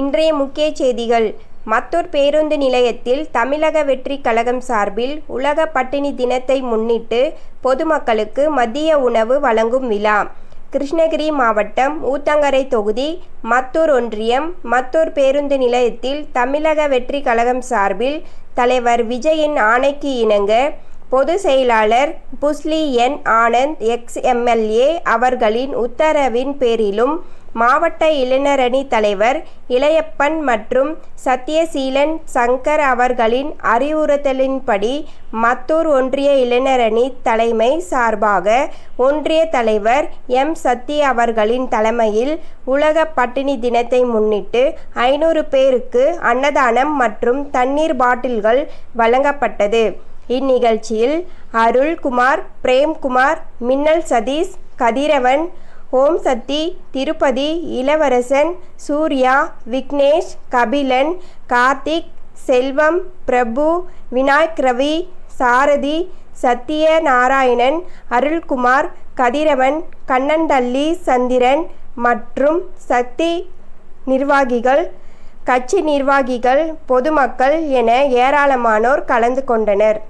இன்றைய முக்கிய செய்திகள். மத்தூர் பேருந்து நிலையத்தில் தமிழக வெற்றி கழகம் சார்பில் உலக பட்டினி தினத்தை முன்னிட்டு பொதுமக்களுக்கு மதிய உணவு வழங்கும் விழா. கிருஷ்ணகிரி மாவட்டம் ஊத்தங்கரை தொகுதி மத்தூர் ஒன்றியம் மத்தூர் பேருந்து நிலையத்தில் தமிழக வெற்றி கழகம் சார்பில் தலைவர் விஜயின் ஆணைக்கு இணங்க பொது செயலாளர் Bussy N Anand ex MLA அவர்களின் உத்தரவின் பேரிலும் மாவட்ட இளைஞரணி தலைவர் இளையப்பன் மற்றும் சத்யசீலன் சங்கர் அவர்களின் அறிவுறுத்தலின்படி மத்தூர் ஒன்றிய இளைஞரணி தலைமை சார்பாக ஒன்றிய தலைவர் எம் சத்தி அவர்களின் தலைமையில் உலக பட்டினி தினத்தை முன்னிட்டு ஐநூறு பேருக்கு அன்னதானம் மற்றும் தண்ணீர் பாட்டில்கள் வழங்கப்பட்டது. இந்நிகழ்ச்சியில் அருள்குமார் பிரேம்குமார் மின்னல் சதீஷ் கதிரவன் ஓம் சக்தி திருப்பதி இளவரசன் சூர்யா விக்னேஷ் கபிலன் கார்த்திக் செல்வம் பிரபு விநாயக் ரவி சாரதி சத்யநாராயணன் அருள்குமார் கதிரவன் கண்ணன்தள்ளி சந்திரன் மற்றும் சக்தி நிர்வாகிகள் கட்சி நிர்வாகிகள் பொதுமக்கள் என ஏராளமானோர் கலந்து கொண்டனர்.